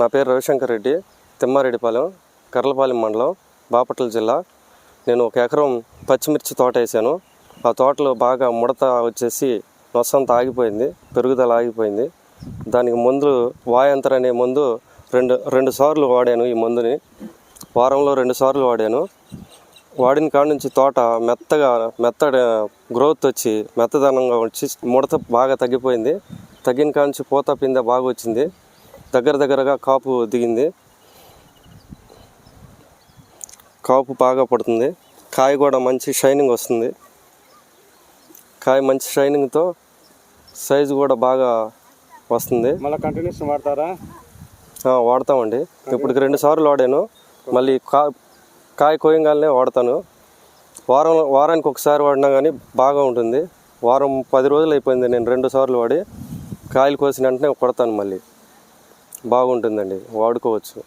నా పేరు రవిశంకర్ రెడ్డి తిమ్మారెడ్డిపాలెం కర్లపాలెం మండలం బాపట్ల జిల్లా. నేను ఒక ఎకరం పచ్చిమిర్చి తోట వేసాను. ఆ తోటలో బాగా ముడత వచ్చేసి నొసంత ఆగిపోయింది పెరుగుదల ఆగిపోయింది. దానికి మందు వాయంతర్ అనే మందు రెండు రెండు సార్లు వాడాను ఈ మందుని. వారంలో రెండు సార్లు వాడాను. వాడిన కాడ నుంచి తోట మెత్తగా మెత్త గ్రోత్ వచ్చి మెత్తదనంగా వచ్చి ముడత బాగా తగ్గిపోయింది. తగ్గిన కాడ నుంచి పూత పిందె బాగా వచ్చింది. దగ్గర దగ్గరగా కాపు దిగింది. కాపు బాగా పడుతుంది. కాయ కూడా మంచి షైనింగ్ వస్తుంది. కాయ మంచి షైనింగ్తో సైజు కూడా బాగా వస్తుంది. మళ్ళీ కంటిన్యూషన్ వాడతారా? వాడతామండి. ఇప్పటికి రెండు సార్లు వాడాను. మళ్ళీ కా కాయ కోయంగానే వాడతాను. వారం వారానికి ఒకసారి వాడినా కానీ బాగా ఉంటుంది. వారం పది రోజులు అయిపోయింది. నేను రెండు సార్లు వాడి కాయలు కోసిన వెంటనే కొడతాను మళ్ళీ. బాగుంటుందండి. వాడుకోవచ్చు.